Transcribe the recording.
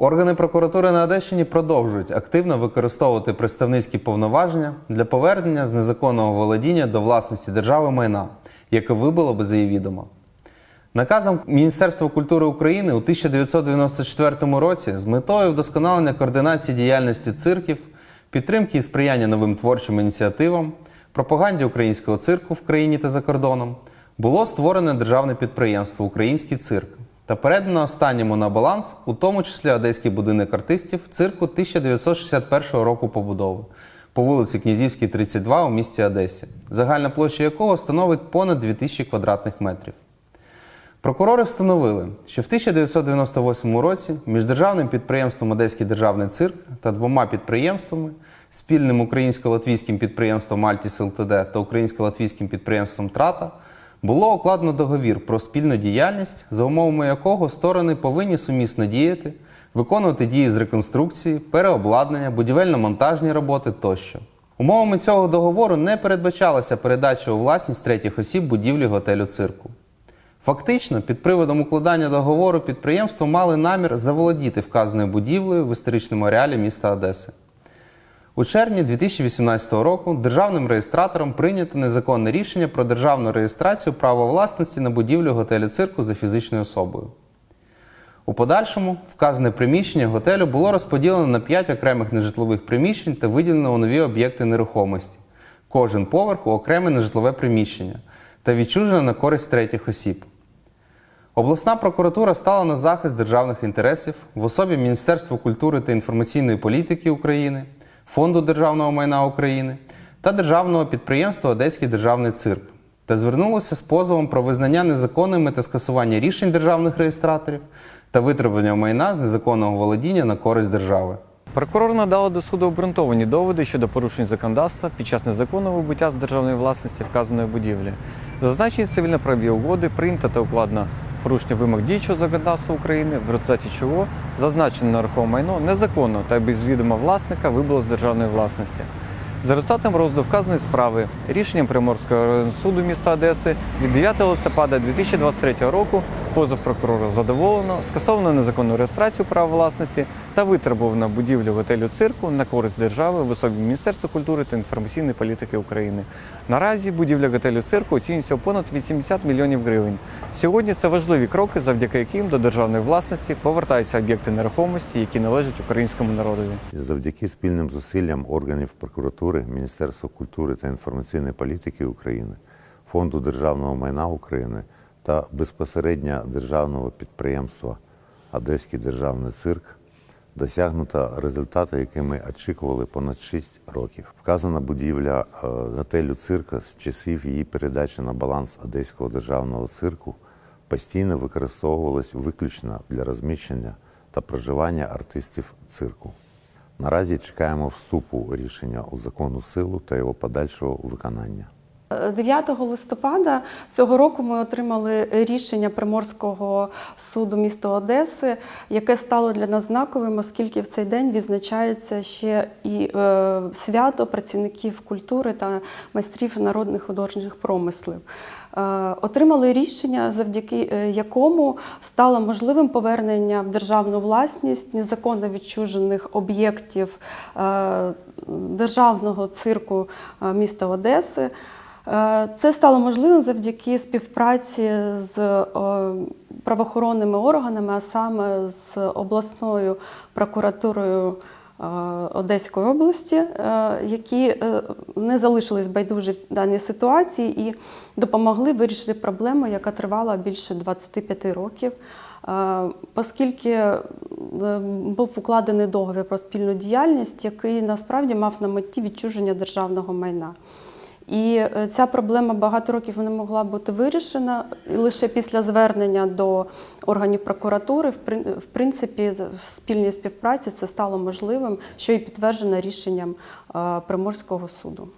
Органи прокуратури на Одещині продовжують активно використовувати представницькі повноваження для повернення з незаконного володіння до власності держави майна, яке вибуло без її відома. Наказом Міністерства культури України у 1994 році з метою вдосконалення координації діяльності цирків, підтримки і сприяння новим творчим ініціативам, пропаганді українського цирку в країні та за кордоном було створене державне підприємство Український цирк та передано останньому на баланс, у тому числі Одеський будинок артистів цирку 1961 року побудови по вулиці Князівській, 32 у місті Одесі, загальна площа якого становить понад 2000 квадратних метрів. Прокурори встановили, що в 1998 році між державним підприємством Одеський державний цирк та двома підприємствами спільним українсько-латвійським підприємством Альтіс ЛТД та українсько-латвійським підприємством Трата було укладено договір про спільну діяльність, за умовами якого сторони повинні сумісно діяти, виконувати дії з реконструкції, переобладнання, будівельно-монтажні роботи тощо. Умовами цього договору не передбачалася передача у власність третіх осіб будівлі готелю цирку. Фактично, під приводом укладання договору підприємство мали намір заволодіти вказаною будівлею в історичному ареалі міста Одеси. У червні 2018 року державним реєстратором прийнято незаконне рішення про державну реєстрацію права власності на будівлю готелю цирку за фізичною особою. У подальшому вказане приміщення готелю було розподілено на 5 окремих нежитлових приміщень та виділено у нові об'єкти нерухомості. Кожен поверх у окреме нежитлове приміщення та відчужено на користь третіх осіб. Обласна прокуратура стала на захист державних інтересів в особі Міністерства культури та інформаційної політики України, Фонду державного майна України та державного підприємства Одеський державний цирк та звернулася з позовом про визнання незаконними та скасування рішень державних реєстраторів та витребування майна з незаконного володіння на користь держави. Прокурор надали до суду обґрунтовані доводи щодо порушень законодавства під час незаконного вибуття з державної власності вказаної будівлі. Зазначені цивільно-правові угоди прийнято та укладено в порушення вимог діючого законодавства України, в результаті чого зазначене нерухоме майно незаконно та без відома власника вибуло з державної власності. За результатом розгляду вказаної справи рішенням Приморського районного суду міста Одеси від 9 листопада 2023 року позов прокурора задоволено, скасовано незаконну реєстрацію права власності та витребувано будівлю готелю цирку на користь держави в Міністерства культури та інформаційної політики України. Наразі будівля готелю цирку оцінюється понад 80 мільйонів гривень. Сьогодні це важливі кроки, завдяки яким до державної власності повертаються об'єкти нерухомості, які належать українському народові. Завдяки спільним зусиллям органів прокуратури, Міністерства культури та інформаційної політики України, Фонду державного майна України та безпосередньо державного підприємства Одеський державний цирк досягнуто результати, які ми очікували понад 6 років. Вказана будівля е, готелю цирка з часів її передачі на баланс Одеського державного цирку постійно використовувалась виключно для розміщення та проживання артистів цирку. Наразі чекаємо вступу рішення у законну силу та його подальшого виконання. 9 листопада цього року ми отримали рішення Приморського суду міста Одеси, яке стало для нас знаковим, оскільки в цей день відзначається ще і е, свято працівників культури та майстрів народних художніх промислів. Е, Отримали рішення, завдяки е, якому стало можливим повернення в державну власність незаконно відчужених об'єктів державного цирку міста Одеси. Е, Це стало можливим завдяки співпраці з е, правоохоронними органами, а саме з обласною прокуратурою е, Одеської області, які не залишились байдужі в даній ситуації і допомогли вирішити проблему, яка тривала більше 25 років. Оскільки був укладений договір про спільну діяльність, який насправді мав на меті відчуження державного майна. І е, ця проблема багато років не могла бути вирішена. І лише після звернення до органів прокуратури, в прин- принципі, в спільній співпраці це стало можливим, що і підтверджено рішенням е, Приморського суду.